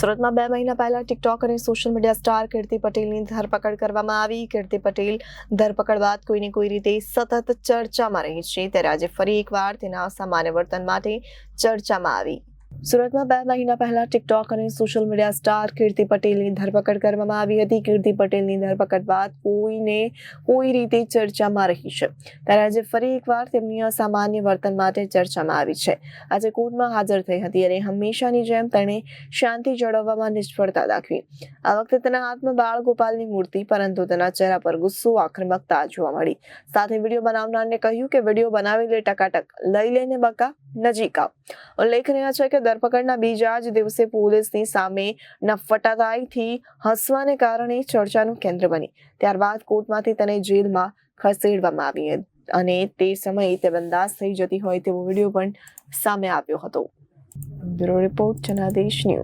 સુરતમાં બે મહિના પહેલા ટિકટોક અને સોશિયલ મીડિયા સ્ટાર કીર્તિ પટેલની ધરપકડ કરવામાં આવી. કીર્તિ પટેલ ધરપકડ બાદ કોઈને કોઈ રીતે સતત ચર્ચામાં રહી છે. ત્યારે આજે ફરી એકવાર તેના અસામાન્ય વર્તન માટે ચર્ચામાં આવી. સુરતમાં બે મહિના પહેલા ટિકટોક અને સોશિયલ મીડિયા સ્ટાર કીર્તિ પટેલની ધરપકડ કરવામાં આવી હતી. કીર્તિ પટેલની ધરપકડ બાદ કોઈને કોઈ રીતે ચર્ચામાં રહી છે. ત્યારે આજે ફરી એકવાર તેમની અસામાન્ય વર્તન માટે ચર્ચામાં આવી છે. આજે કોર્ટમાં હાજર થઈ હતી અને હંમેશાની જેમ તેણે શાંતિ જાળવવામાં નિષ્ફળતા દાખવી. આ વખતે તેના હાથમાં બાળ ગોપાલની મૂર્તિ, પરંતુ તેના ચહેરા પર ગુસ્સો, આક્રમકતા જોવા મળી. સાથે વીડિયો બનાવનારને કહ્યું કે વીડિયો બનાવી લે, ટકાટક. લઈ લઈને બકા. નજીક આવ. ઉલ્લેખનીય છે કે ધરપકડના બીજા જ દિવસે પોલીસની સામે નફટાદાયથી હસવાને કારણે ચર્ચાનું કેન્દ્ર બની. ત્યારબાદ કોર્ટમાંથી તેને જેલમાં ખસેડવામાં આવી અને તે સમયે તે બંદાસ થઈ જતી હોય તેવો વીડિયો પણ સામે આવ્યો હતો. Bureau report Janadesh news.